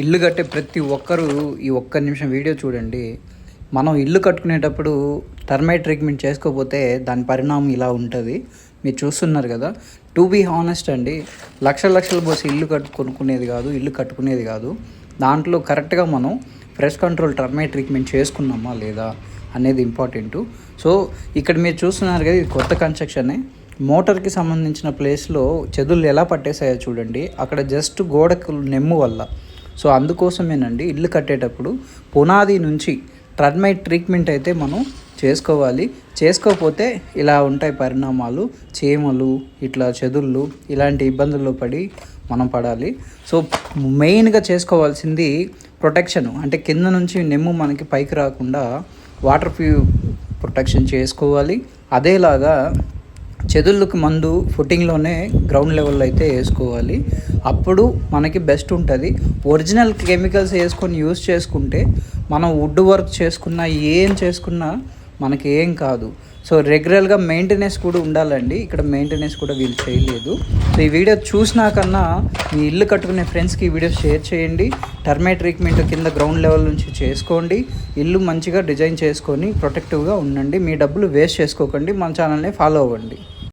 ఇల్లు కట్టే ప్రతి ఒక్కరూ ఈ ఒక్క నిమిషం వీడియో చూడండి. మనం ఇల్లు కట్టుకునేటప్పుడు టర్మైట్ ట్రీట్మెంట్ చేసుకోకపోతే దాని పరిణామం ఇలా ఉంటుంది. మీరు చూస్తున్నారు కదా. టు బీ హానెస్ట్ అండి లక్షల లక్షలు పోసి ఇల్లు కట్టు కొనుక్కునేది కాదు ఇల్లు కట్టుకునేది కాదు. దాంట్లో కరెక్ట్గా మనం ఫ్రెష్ కంట్రోల్ టర్మైట్ ట్రీట్మెంట్ చేసుకున్నామా లేదా అనేది ఇంపార్టెంట్ సో ఇక్కడ మీరు చూస్తున్నారు కదా ఇది కొత్త కన్స్ట్రక్షనే మోటార్కి సంబంధించిన ప్లేస్లో చెదులు ఎలా పట్టేసాయో చూడండి. అక్కడ జస్ట్ గోడకు నెమ్ము వల్ల. సో అందుకోసమేనండి ఇల్లు కట్టేటప్పుడు పునాది నుంచి టర్మైట్ ట్రీట్మెంట్ అయితే మనం చేసుకోవాలి. చేసుకోకపోతే ఇలా ఉంటాయి పరిణామాలు చీమలు ఇట్లా చెదుళ్ళు ఇలాంటి ఇబ్బందుల్లో పడి మనం పడాలి. సో మెయిన్గా చేసుకోవాల్సింది ప్రొటెక్షన్ అంటే కింద నుంచి నెమ్ము మనకి పైకి రాకుండా వాటర్ ప్యూ ప్రొటెక్షన్ చేసుకోవాలి. అదేలాగా చెదుళ్ళకు మందు ఫుటింగ్లోనే గ్రౌండ్ లెవెల్లో అయితే వేసుకోవాలి. అప్పుడు మనకి బెస్ట్ ఉంటుంది. ఒరిజినల్ కెమికల్స్ వేసుకొని యూస్ చేసుకుంటే మనం వుడ్ వర్క్ చేసుకున్నా ఏం చేసుకున్నా మనకి ఏం కాదు. సో రెగ్యులర్గా మెయింటెనెన్స్ కూడా ఉండాలండి. ఇక్కడ మెయింటెనెన్స్ కూడా వీళ్ళు చేయలేదు. సో ఈ వీడియో చూసినాకన్నా మీ ఇల్లు కట్టుకునే ఫ్రెండ్స్కి ఈ వీడియో షేర్ చేయండి. టర్మే ట్రీట్మెంట్ కింద గ్రౌండ్ లెవెల్ నుంచి చేసుకోండి. ఇల్లు మంచిగా డిజైన్ చేసుకొని ప్రొటెక్టివ్గా ఉండండి. మీ డబ్బులు వేస్ట్ చేసుకోకండి. మన ఛానల్ని ఫాలో అవ్వండి.